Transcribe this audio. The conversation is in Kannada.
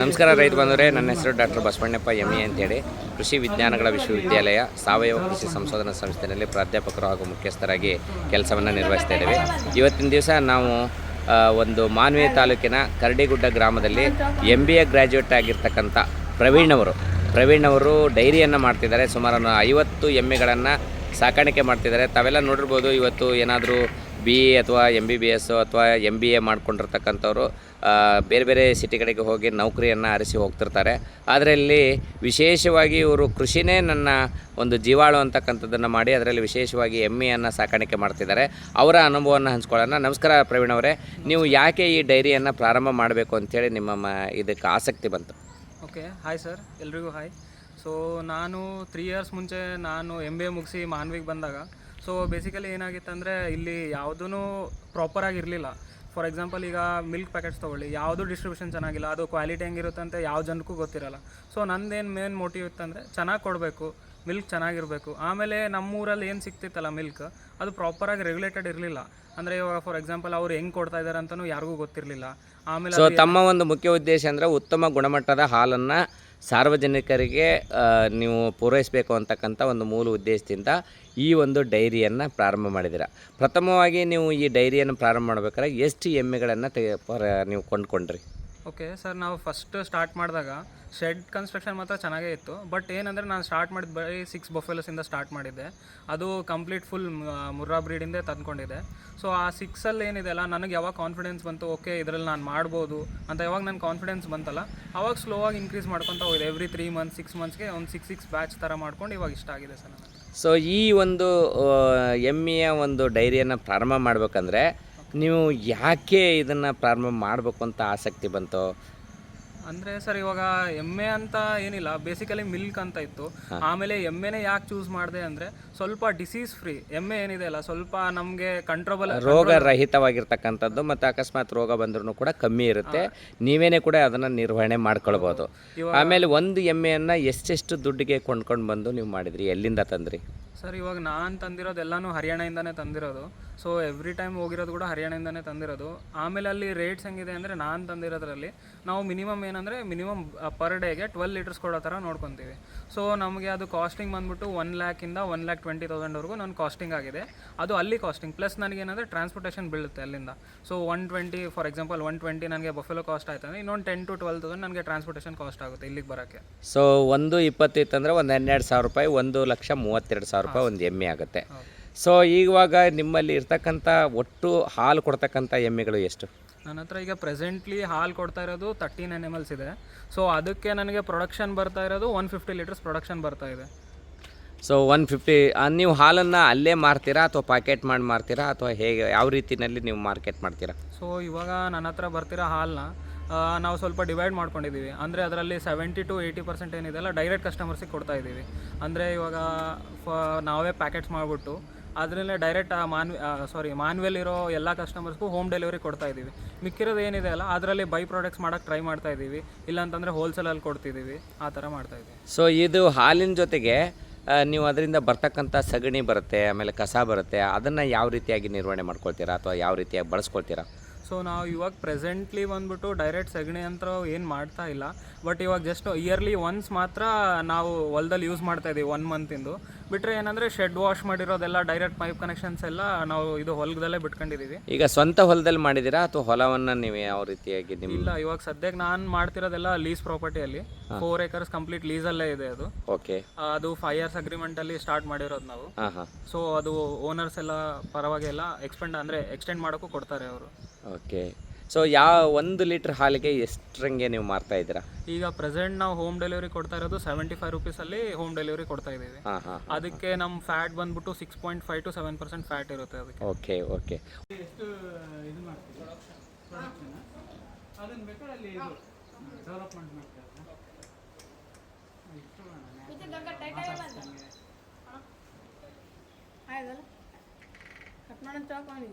ನಮಸ್ಕಾರ ರೈತ ಬಂದವರೆ ನನ್ನ ಹೆಸರು ಡಾಕ್ಟರ್ ಬಸವಣ್ಣಪ್ಪ ಎಂ ಎ ಅಂತೇಳಿ. ಕೃಷಿ ವಿಜ್ಞಾನಗಳ ವಿಶ್ವವಿದ್ಯಾಲಯ ಸಾವಯವ ಕೃಷಿ ಸಂಶೋಧನಾ ಸಂಸ್ಥೆಯಲ್ಲಿ ಪ್ರಾಧ್ಯಾಪಕರು ಹಾಗೂ ಮುಖ್ಯಸ್ಥರಾಗಿ ಕೆಲಸವನ್ನು ನಿರ್ವಹಿಸ್ತಾ ಇದ್ದೇವೆ. ಇವತ್ತಿನ ದಿವಸ ನಾವು ಒಂದು ಮಾನ್ವಿ ತಾಲೂಕಿನ ಕರಡಿಗುಡ್ಡ ಗ್ರಾಮದಲ್ಲಿ ಎಂ ಬಿ ಎ ಗ್ರ್ಯಾಜುಯೇಟ್ ಆಗಿರ್ತಕ್ಕಂಥ ಪ್ರವೀಣ್ ಅವರು. ಪ್ರವೀಣ್ ಅವರು ಡೈರಿಯನ್ನು ಮಾಡ್ತಿದ್ದಾರೆ. ಸುಮಾರು ಐವತ್ತು ಎಮ್ಮೆಗಳನ್ನು ಸಾಕಾಣಿಕೆ ಮಾಡ್ತಿದ್ದಾರೆ. ತಾವೆಲ್ಲ ನೋಡಿರ್ಬೋದು, ಇವತ್ತು ಏನಾದರೂ ಬಿ ಎ ಅಥವಾ ಎಂ ಬಿ ಬಿ ಎಸ್ ಅಥವಾ ಎಂ ಬಿ ಎ ಮಾಡ್ಕೊಂಡಿರ್ತಕ್ಕಂಥವ್ರು ಬೇರೆ ಬೇರೆ ಸಿಟಿಗಳಿಗೆ ಹೋಗಿ ನೌಕರಿಯನ್ನು ಅರಸಿ ಹೋಗ್ತಿರ್ತಾರೆ. ಅದರಲ್ಲಿ ವಿಶೇಷವಾಗಿ ಇವರು ಕೃಷಿನೇ ನನ್ನ ಒಂದು ಜೀವಾಳು ಅಂತಕ್ಕಂಥದ್ದನ್ನು ಮಾಡಿ ಅದರಲ್ಲಿ ವಿಶೇಷವಾಗಿ ಎಮ್ಮೆಯನ್ನು ಸಾಕಾಣಿಕೆ ಮಾಡ್ತಿದ್ದಾರೆ. ಅವರ ಅನುಭವವನ್ನು ಹಂಚ್ಕೊಳ್ಳೋಣ. ನಮಸ್ಕಾರ ಪ್ರವೀಣ್ ಅವರೇ. ನೀವು ಯಾಕೆ ಈ ಡೈರಿಯನ್ನು ಪ್ರಾರಂಭ ಮಾಡಬೇಕು ಅಂಥೇಳಿ ನಿಮ್ಮ ಮ, ಇದಕ್ಕೆ ಆಸಕ್ತಿ ಬಂತು? Okay, hi sir. ಎಲ್ರಿಗೂ ಹಾಯ್. ಸೊ ನಾನು ತ್ರೀ ಇಯರ್ಸ್ ಮುಂಚೆ ನಾನು ಎಂ ಬಿ ಎ ಮುಗಿಸಿ ಮಾನ್ವಿಗೆ ಬಂದಾಗ ಸೊ ಬೇಸಿಕಲಿ ಏನಾಗಿತ್ತಂದರೆ ಇಲ್ಲಿ ಯಾವುದೂ ಪ್ರಾಪರಾಗಿ ಇರಲಿಲ್ಲ. ಫಾರ್ ಎಕ್ಸಾಂಪಲ್ ಈಗ ಮಿಲ್ಕ್ ಪ್ಯಾಕೆಟ್ಸ್ ತೊಗೊಳ್ಳಿ ಯಾವುದು ಡಿಸ್ಟ್ರಿಬ್ಯೂಷನ್ ಚೆನ್ನಾಗಿಲ್ಲ ಅದು ಕ್ವಾಲಿಟಿ ಹೆಂಗಿರುತ್ತೆ ಅಂತ ಯಾವ ಜನಕ್ಕೂ ಗೊತ್ತಿರಲ್ಲ. ಸೊ ನಂದೇನು ಮೇನ್ ಮೋಟಿವ್ ಇತ್ತಂದರೆ ಚೆನ್ನಾಗಿ ಕೊಡಬೇಕು ಮಿಲ್ಕ್ ಚೆನ್ನಾಗಿರಬೇಕು. ಆಮೇಲೆ ನಮ್ಮೂರಲ್ಲಿ ಏನು ಸಿಗ್ತಿತ್ತಲ್ಲ ಮಿಲ್ಕ್ ಅದು ಪ್ರಾಪರಾಗಿ ರೆಗ್ಯುಲೇಟೆಡ್ ಇರಲಿಲ್ಲ. ಅಂದರೆ ಇವಾಗ ಫಾರ್ ಎಕ್ಸಾಂಪಲ್ ಅವ್ರು ಹೆಂಗೆ ಕೊಡ್ತಾ ಇದ್ದಾರೆ ಅಂತಲೂ ಯಾರಿಗೂ ಗೊತ್ತಿರಲಿಲ್ಲ. ಆಮೇಲೆ ಸೊ ತಮ್ಮ ಒಂದು ಮುಖ್ಯ ಉದ್ದೇಶ ಅಂದರೆ ಉತ್ತಮ ಗುಣಮಟ್ಟದ ಹಾಲನ್ನು ಸಾರ್ವಜನಿಕರಿಗೆ ನೀವು ಪೂರೈಸಬೇಕು ಅಂತಕ್ಕಂಥ ಒಂದು ಮೂಲ ಉದ್ದೇಶದಿಂದ ಈ ಒಂದು ಡೈರಿಯನ್ನು ಪ್ರಾರಂಭ ಮಾಡಿದಿರ ಪ್ರಥಮವಾಗಿ ನೀವು ಈ ಡೈರಿಯನ್ನು ಪ್ರಾರಂಭ ಮಾಡ್ಬೇಕಾದ್ರೆ ಎಷ್ಟು ಎಮ್ಮೆಗಳನ್ನು ತೆಗೆ ನೀವು ಕೊಂಡ್ಕೊಂಡ್ರಿ? ಓಕೆ, ಸರ್ ನಾವು ಫಸ್ಟ್ ಸ್ಟಾರ್ಟ್ ಮಾಡಿದಾಗ ಶೆಡ್ ಕನ್ಸ್ಟ್ರಕ್ಷನ್ ಮಾತ್ರ ಚೆನ್ನಾಗೇ ಇತ್ತು. ಬಟ್ ಏನಂದರೆ ನಾನು ಸ್ಟಾರ್ಟ್ ಮಾಡಿದ ಬರೀ ಸಿಕ್ಸ್ ಬೊಫೆಲಸಿಂದ ಸ್ಟಾರ್ಟ್ ಮಾಡಿದ್ದೆ. ಅದು ಕಂಪ್ಲೀಟ್ ಫುಲ್ ಮುರ್ರಾ ಬ್ರೀಡಿಂದೇ ತಂದ್ಕೊಂಡಿದ್ದೆ. ಸೊ ಆ ಸಿಕ್ಸಲ್ಲಿ ಏನಿದೆ ಅಲ್ಲ ನನಗೆ ಯಾವಾಗ ಕಾನ್ಫಿಡೆನ್ಸ್ ಬಂತು ಓಕೆ ಇದರಲ್ಲಿ ನಾನು ಮಾಡ್ಬೋದು ಅಂತ ಯಾವಾಗ ನನ್ನ ಕಾನ್ಫಿಡೆನ್ಸ್ ಬಂತಲ್ಲ ಅವಾಗ ಸ್ಲೋ ಆಗಿ ಇನ್ಕ್ರೀಸ್ ಮಾಡ್ಕೊತಾ ಹೋಗಿದೆ ಎವ್ರಿ ತ್ರೀ ಮಂತ್ಸ್ ಸಿಕ್ಸ್ ಮಂತ್ಸ್ಗೆ ಒಂದು ಸಿಕ್ಸ್ ಸಿಕ್ಸ್ ಬ್ಯಾಚ್ ಥರ ಮಾಡ್ಕೊಂಡು ಇವಾಗ ಇಷ್ಟ ಆಗಿದೆ ಸರ್ ನನಗೆ ಸೊ ಈ ಒಂದು ಎಮ್ಮೆಯ ಒಂದು ಡೈರಿಯನ್ನು ಪ್ರಾರಂಭ ಮಾಡಬೇಕಂದ್ರೆ ನೀವು ಯಾಕೆ ಇದನ್ನು ಪ್ರಾರಂಭ ಮಾಡಬೇಕು ಅಂತ ಆಸಕ್ತಿ ಬಂತು? ಅಂದರೆ ಸರ್ ಇವಾಗ ಎಮ್ಮೆ ಅಂತ ಏನಿಲ್ಲ ಬೇಸಿಕಲಿ ಮಿಲ್ಕ್ ಅಂತ ಇತ್ತು. ಆಮೇಲೆ ಎಮ್ಮೆನೆ ಯಾಕೆ ಚೂಸ್ ಮಾಡಿದೆ ಅಂದ್ರೆ ಸ್ವಲ್ಪ ಡಿಸೀಸ್ ಫ್ರೀ ಎಮ್ಮೆ ಏನಿದೆ ಅಲ್ಲ ಸ್ವಲ್ಪ ನಮಗೆ ಕಂಟ್ರೋಬಲ್ ರೋಗ ರಹಿತವಾಗಿರ್ತಕ್ಕಂಥದ್ದು ಮತ್ತೆ ಅಕಸ್ಮಾತ್ ರೋಗ ಬಂದ್ರೂ ಕೂಡ ಕಮ್ಮಿ ಇರುತ್ತೆ. ನೀವೇನೆ ಕೂಡ ಅದನ್ನ ನಿರ್ವಹಣೆ ಮಾಡ್ಕೊಳ್ಬೋದು. ಆಮೇಲೆ ಒಂದು ಎಮ್ಮೆಯನ್ನು ಎಷ್ಟೆಷ್ಟು ದುಡ್ಡಿಗೆ ಕೊಂಡ್ಕೊಂಡು ಬಂದು ನೀವು ಮಾಡಿದ್ರಿ ಎಲ್ಲಿಂದ ತಂದ್ರಿ? ಸರ್, ಇವಾಗ ನಾನು ತಂದಿರೋದು ಎಲ್ಲಾನು ಹರಿಯಾಣದಿಂದನೇ ತಂದಿರೋದು. ಸೊ ಎವ್ರಿ ಟೈಮ್ ಹೋಗಿರೋದು ಕೂಡ ಹರಿಯಾಣದಿಂದನೇ ತಂದಿರೋದು. ಆಮೇಲೆ ಅಲ್ಲಿ ರೇಟ್ಸ್ ಹೆಂಗಿದೆ ಅಂದರೆ ನಾನು ತಂದಿರೋದ್ರಲ್ಲಿ ನಾವು ಮಿನಿಮಮ್ ಏನಂದರೆ ಮಿನಿಮಮ್ ಪರ್ ಡೇಗೆ ಟ್ವೆಲ್ ಲೀಟರ್ಸ್ ಕೊಡೋ ಥರ ನೋಡ್ಕೊತೀವಿ. ಸೊ ನಮಗೆ ಅದು ಕಾಸ್ಟಿಂಗ್ ಬಂದ್ಬಿಟ್ಟು ಒನ್ ಲ್ಯಾಕಿಂದ ಒನ್ ಲ್ಯಾಕ್ ಟ್ವೆಂಟಿ ತೌಸಂಡ್ವರೆಗೂ ನನ್ನ ಕಾಸ್ಟಿಂಗ್ ಆಗಿದೆ. ಅದು ಅಲ್ಲಿ ಕಾಸ್ಟಿಂಗ್ ಪ್ಲಸ್ ನನಗೇನಂದರೆ ಟ್ರಾನ್ಸ್ಪೋರ್ಟೇಷನ್ ಬೀಳುತ್ತೆ ಅಲ್ಲಿಂದ. So one twenty for example one twenty ನನಗೆ ಬಫೆಲೋ ಕಾಸ್ಟ್ ಆಯ್ತು ಅಂದರೆ ಇನ್ನೊಂದು ಟೆನ್ ಟು ಟ್ವೆಲ್ ತೌಸಂಡ್ ನನಗೆ ಟ್ರಾನ್ಸ್ಪೋರ್ಟೇಷನ್ ಕಾಸ್ಟ್ ಆಗುತ್ತೆ ಇಲ್ಲಿಗೆ ಬರೋಕ್ಕೆ. ಸೊ ಒಂದು ಇಪ್ಪತ್ತು ಇತ್ತಂದರೆ ಒಂದು ಹನ್ನೆರಡು ಸಾವಿರ ರೂಪಾಯಿ, ಒಂದು ಲಕ್ಷ ಮೂವತ್ತೆರಡು ಸಾವಿರ ರೂಪಾಯಿ ಒಂದು ಎಮ್ಮೆ ಆಗುತ್ತೆ. ಸೊ ಇವಾಗ ನಿಮ್ಮಲ್ಲಿ ಇರ್ತಕ್ಕಂಥ ಒಟ್ಟು ಹಾಲು ಕೊಡ್ತಕ್ಕಂಥ ಎಮ್ಮೆಗಳು ಎಷ್ಟು? ನನ್ನ ಹತ್ರ ಈಗ ಪ್ರೆಸೆಂಟ್ಲಿ ಹಾಲು ಕೊಡ್ತಾ ಇರೋದು ತರ್ಟೀನ್ ಅನಿಮಲ್ಸ್ ಇದೆ. ಸೊ ಅದಕ್ಕೆ ನನಗೆ ಪ್ರೊಡಕ್ಷನ್ ಬರ್ತಾ ಇರೋದು ಒನ್ ಫಿಫ್ಟಿ ಲೀಟರ್ಸ್ ಪ್ರೊಡಕ್ಷನ್ ಬರ್ತಾ ಇದೆ. ಸೊ ಒನ್ ಫಿಫ್ಟಿ ನೀವು ಹಾಲನ್ನು ಅಲ್ಲೇ ಮಾರ್ತೀರಾ ಅಥವಾ ಪ್ಯಾಕೆಟ್ ಮಾಡಿ ಮಾರ್ತೀರಾ ಅಥವಾ ಹೇಗೆ ಯಾವ ರೀತಿಯಲ್ಲಿ ನೀವು ಮಾರ್ಕೆಟ್ ಮಾಡ್ತೀರಾ? ಸೊ ಇವಾಗ ನನ್ನ ಹತ್ರ ಬರ್ತಿರೋ ಹಾಲನ್ನ ನಾವು ಸ್ವಲ್ಪ ಡಿವೈಡ್ ಮಾಡ್ಕೊಂಡಿದ್ದೀವಿ. ಅಂದರೆ ಅದರಲ್ಲಿ ಸೆವೆಂಟಿ ಟು ಏಯ್ಟಿ ಪರ್ಸೆಂಟ್ ಏನಿದೆ ಅಲ್ಲ ಡೈರೆಕ್ಟ್ ಕಸ್ಟಮರ್ಸಿಗೆ ಕೊಡ್ತಾ ಇದ್ದೀವಿ. ಅಂದರೆ ಇವಾಗ ಫ, ನಾವೇ ಪ್ಯಾಕೆಟ್ಸ್ ಮಾಡಿಬಿಟ್ಟು ಅದರಲ್ಲೇ ಡೈರೆಕ್ಟ್ ಮಾನ್ವಿ ಸಾರಿ ಇರೋ ಎಲ್ಲ ಕಸ್ಟಮರ್ಸ್ಗೂ ಹೋಮ್ ಡೆಲಿವರಿ ಕೊಡ್ತಾ ಇದ್ದೀವಿ. ಮಿಕ್ಕಿರೋದು ಏನಿದೆ ಅಲ್ಲ, ಅದರಲ್ಲಿ ಬೈ ಪ್ರಾಡಕ್ಟ್ಸ್ ಮಾಡೋಕ್ಕೆ ಟ್ರೈ ಮಾಡ್ತಾ ಇದ್ದೀವಿ. ಇಲ್ಲಾಂತಂದರೆ ಹೋಲ್ಸೇಲಲ್ಲಿ ಕೊಡ್ತಿದ್ದೀವಿ. ಆ ಥರ ಮಾಡ್ತಾ ಇದ್ದೀವಿ. ಸೊ ಇದು ಹಾಲಿನ ಜೊತೆಗೆ ನೀವು ಅದರಿಂದ ಬರ್ತಕ್ಕಂಥ ಸಗಣಿ ಬರುತ್ತೆ, ಆಮೇಲೆ ಕಸ ಬರುತ್ತೆ. ಅದನ್ನು ಯಾವ ರೀತಿಯಾಗಿ ನಿರ್ವಹಣೆ ಮಾಡ್ಕೊಳ್ತೀರಾ ಅಥವಾ ಯಾವ ರೀತಿಯಾಗಿ ಬಳಸ್ಕೊಳ್ತೀರಾ? ಸೊ ನಾವು ಇವಾಗ ಪ್ರೆಸೆಂಟ್ಲಿ ಬಂದ್ಬಿಟ್ಟು ಡೈರೆಕ್ಟ್ ಸಗಣಿ ಅಂತ ಏನು ಮಾಡ್ತಾ ಇಲ್ಲ. ಬಟ್ ಇವಾಗ ಜಸ್ಟ್ ಇಯರ್ಲಿ ಒನ್ಸ್ ಮಾತ್ರ ನಾವು ಹೊಲದಲ್ಲಿ ಯೂಸ್ ಮಾಡ್ತಾ ಇದ್ದೀವಿ ಒನ್ ಮಂತಿಂದು ಬಿಟ್ಟರೆ ಏನಂದ್ರೆ ಶೆಡ್ ವಾಶ್ ಮಾಡಿರೋದೆಲ್ಲ ಡೈರೆಕ್ಟ್ ಪೈಪ್ ಕನೆಕ್ಷನ್ಸ್ ಎಲ್ಲ ನಾವು ಇದು ಹೊಲದಲ್ಲೇ ಬಿಟ್ಕೊಂಡಿದ್ದೀವಿ. ಈಗ ಸ್ವಂತ ಹೊಲದಲ್ಲಿ ಮಾಡಿದ್ದೀರಾ ಅಥವಾ ಹೊಲವನ್ನು ನೀವು ಯಾವ ರೀತಿಯಾಗಿ ನಿಮ್ಮ ಇಲ್ಲ ಇವಾಗ ಸದ್ಯಕ್ಕೆ ನಾನು ಮಾಡ್ತಿರೋದೆಲ್ಲ ಲೀಸ್ ಪ್ರಾಪರ್ಟಿಯಲ್ಲಿ ಫೋರ್ ಏಕರ್ಸ್ ಕಂಪ್ಲೀಟ್ ಲೀಸಲ್ಲೇ ಇದೆ ಅದು. ಓಕೆ ಅದು ಫೈವ್ ಇಯರ್ಸ್ ಅಗ್ರಿಮೆಂಟಲ್ಲಿ ಸ್ಟಾರ್ಟ್ ಮಾಡಿರೋದು ನಾವು. ಹಾಂ ಹಾಂ. ಸೊ ಅದು ಓನರ್ಸ್ ಎಲ್ಲ ಪರವಾಗಿಲ್ಲ ಎಕ್ಸ್ಪೆಂಡ್ ಅಂದರೆ ಎಕ್ಸ್ಟೆಂಡ್ ಮಾಡೋಕ್ಕೂ ಕೊಡ್ತಾರೆ ಅವರು. ಓಕೆ ಸೊ ಯಾವ ಒಂದು ಲೀಟ್ರ್ ಹಾಲಿಗೆ ಎಷ್ಟರಂಗೆ ನೀವು ಮಾರ್ತಾ ಇದ್ದೀರಾ? ಈಗ ಪ್ರೆಸೆಂಟ್ ನಾವು ಹೋಮ್ ಡೆಲಿವರಿ ಕೊಡ್ತಾ ಇರೋದು ಸೆವೆಂಟಿ ಫೈವ್ ರುಪೀಸಲ್ಲಿ ಹೋಮ್ ಡೆಲಿವರಿ ಕೊಡ್ತಾ ಇದ್ದೀವಿ. ಹಾಂ ಹಾಂ ಅದಕ್ಕೆ ನಮ್ಮ ಫ್ಯಾಟ್ ಬಂದ್ಬಿಟ್ಟು six point five to seven percent fat ಇರುತ್ತೆ ಅದಕ್ಕೆ. Okay okay. ಎಷ್ಟು ಇದು ಮಾಡ್ತೀವಿ ಅದನ್ನ ಬೇಕಾದ್ರೆ ಅಲ್ಲಿ ಇದು ಡೆವಲಪ್ಮೆಂಟ್ ಮಾಡ್ತಾರೆ ಆಯ್ತಲ್ಲ? ಕಟ್ ಮಾಡೋಣ ಚಾಕ್ ಮಾಡಿ